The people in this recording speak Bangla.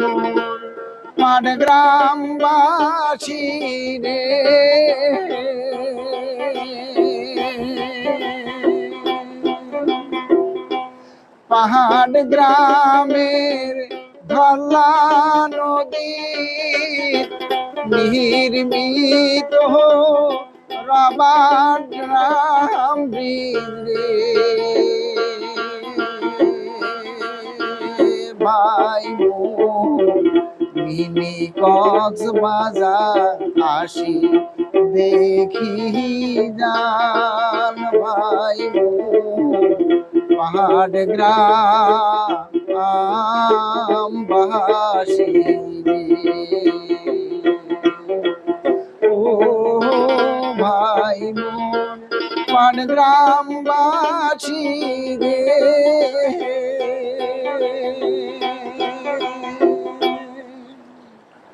মোর মাঠ গ্রামবাসী রে। পাহাড় গ্রামের ধলা নদী নির্মিত রবার গ্রাম রে। ভাই মিনি কক্সবাজার আসি দেখি যান ভাই পাহাড় গ্রাম বাসি ও ভাই মন পাহাড় গ্রাম বাসি